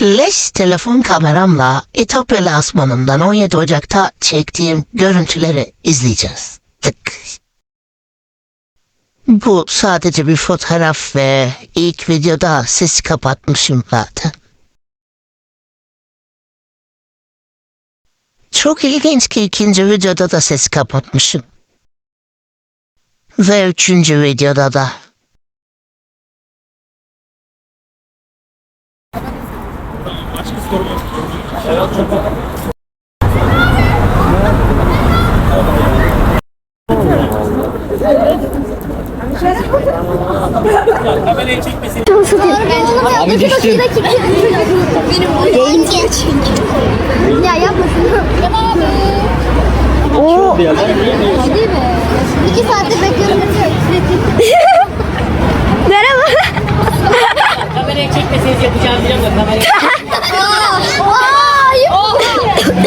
Leş telefon kameramla Etopya lansmanından 17 Ocak'ta çektiğim görüntüleri izleyeceğiz. Tık. Bu sadece bir fotoğraf ve ilk videoda sesi kapatmışım zaten. Çok ilginç ki ikinci videoda da sesi kapatmışım. Ve üçüncü videoda da. Abi düştüm. Benim yayıncı çünkü. Ya yapma şunu. Oo. Değil mi? İki saattir bekliyorum. Merhaba. Kamerayı çekmeseniz yapacağım bilemiyorum kamerayı.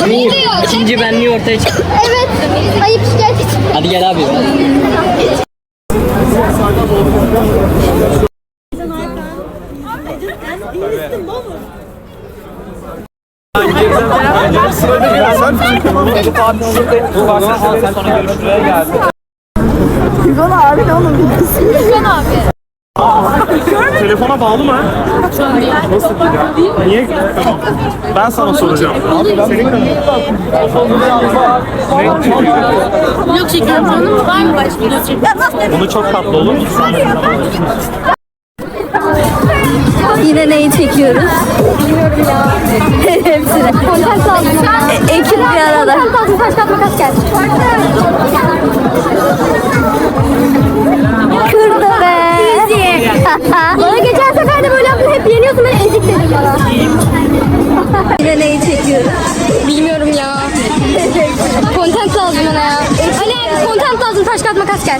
Ayıp. Ne diyor? İkinci benliği ortaya çık. Evet. Ayıp şikayet için. Hadi gel abi. Telefona bağlı mı? Nasıl ki ya? Niye? Tamam. Ben sana soracağım. Senin kanalın. Yok çekiyorum canım. Var mı başka video çekiyorum? Bunu çok tatlı olur mu? Yine neyi çekiyoruz? Bilmiyorum ya. Hepsini. Bana. Yine neyi çekiyoruz? Bilmiyorum ya. Content lazım bana ya. Ali abi content lazım taş kağıt makas gel.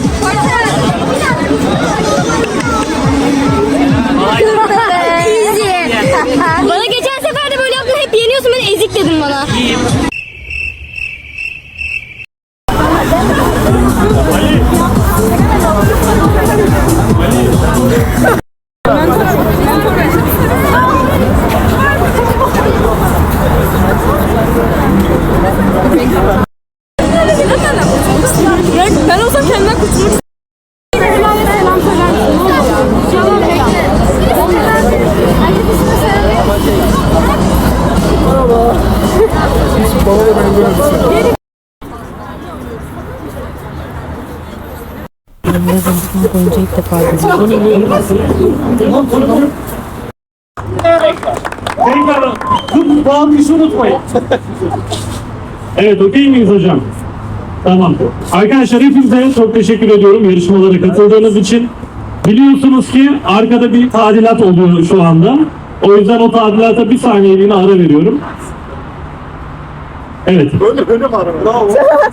Tekrar bu, bu alkışı unutmayın. evet okey miyiz hocam? Tamam. Arkadaşlar hepinize çok teşekkür ediyorum yarışmalara katıldığınız için. Biliyorsunuz ki arkada bir tadilat oluyor şu anda. O yüzden o tadilata bir saniyeliğine ara veriyorum. Evet. Böyle böyle mi ara?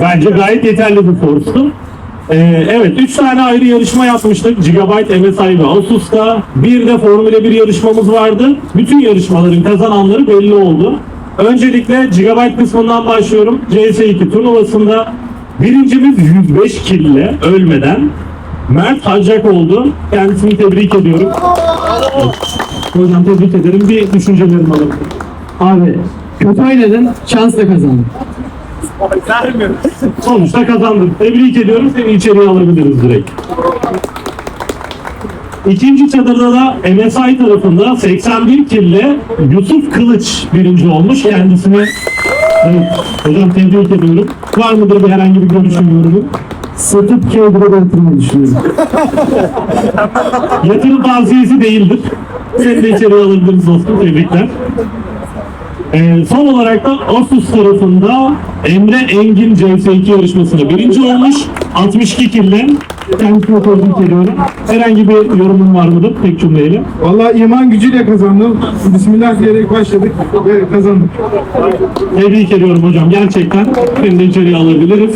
Bence gayet yeterli bir forstu. Ee, evet, 3 tane ayrı yarışma yapmıştık. Gigabyte, MSI ve Asus'ta. Bir de Formula 1 yarışmamız vardı. Bütün yarışmaların kazananları belli oldu. Öncelikle Gigabyte kısmından başlıyorum. CS2 turnuvasında birincimiz 105 kill ile ölmeden Mert Hacak oldu. Kendisini tebrik ediyorum. Hocam tebrik ederim. Bir düşüncelerim alalım. Abi kötü oynadın, şansla kazandın. Sonuçta kazandın. Tebrik ediyorum. Seni içeriye alabiliriz direkt. İkinci çadırda da MSI tarafında 81 kille Yusuf Kılıç birinci olmuş. Kendisini evet, hocam tebrik ediyorum. Var mıdır bir herhangi bir görüşün yorumu? Satıp K1'e yatırmayı düşünüyorum. Yatırım tavsiyesi değildir. Seni de içeriye alabiliriz dostum. Tebrikler. Ee, son olarak da Asus tarafında Emre Engin CS2 yarışmasında birinci olmuş. 62 kille. Kendisine tebrik ediyorum. Herhangi bir yorumun var mıdır tek cümleyle? Vallahi iman gücüyle kazandım. Bismillah diyerek başladık ve kazandık. Tebrik ediyorum hocam. Gerçekten seni de içeriye alabiliriz.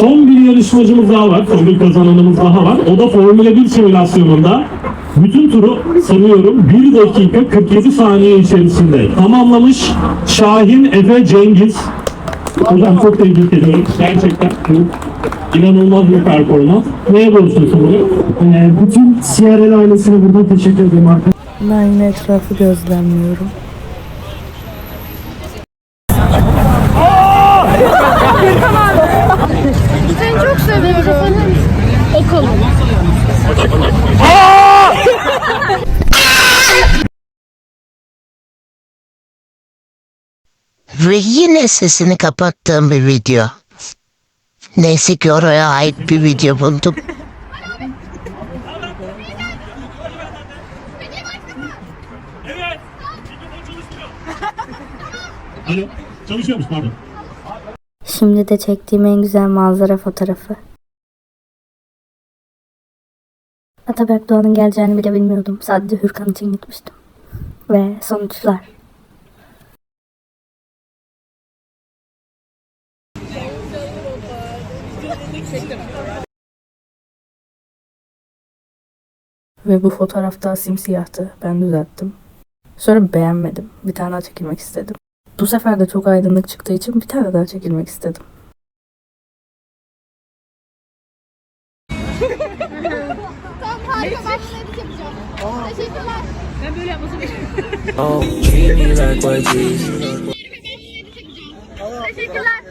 Son bir yarışmacımız daha var. Son bir kazananımız daha var. O da Formula 1 simülasyonunda bütün turu sanıyorum 1 dakika 47 saniye içerisinde tamamlamış Şahin Efe Cengiz. Hocam çok tebrik ediyorum. Gerçekten bu inanılmaz bir performans. Neye borçlusun bunu? Ee, bütün CRL ailesine buradan teşekkür ederim arkadaşlar. Ben yine etrafı gözlemliyorum. Seni çok seviyorum. Okul. Ve yine sesini kapattığım bir video. Neyse ki oraya ait bir video buldum. Evet. Alo. Çalışıyormuş pardon. Şimdi de çektiğim en güzel manzara fotoğrafı. Ataberk Doğan'ın geleceğini bile bilmiyordum. Sadece Hürkan için gitmiştim. Ve sonuçlar. Ve bu fotoğraf daha simsiyahtı. Ben düzelttim. Sonra beğenmedim. Bir tane daha çekilmek istedim. Bu sefer de çok aydınlık çıktığı için bir tane daha çekilmek istedim. Oh, treat me like what Jesus. Teşekkürler.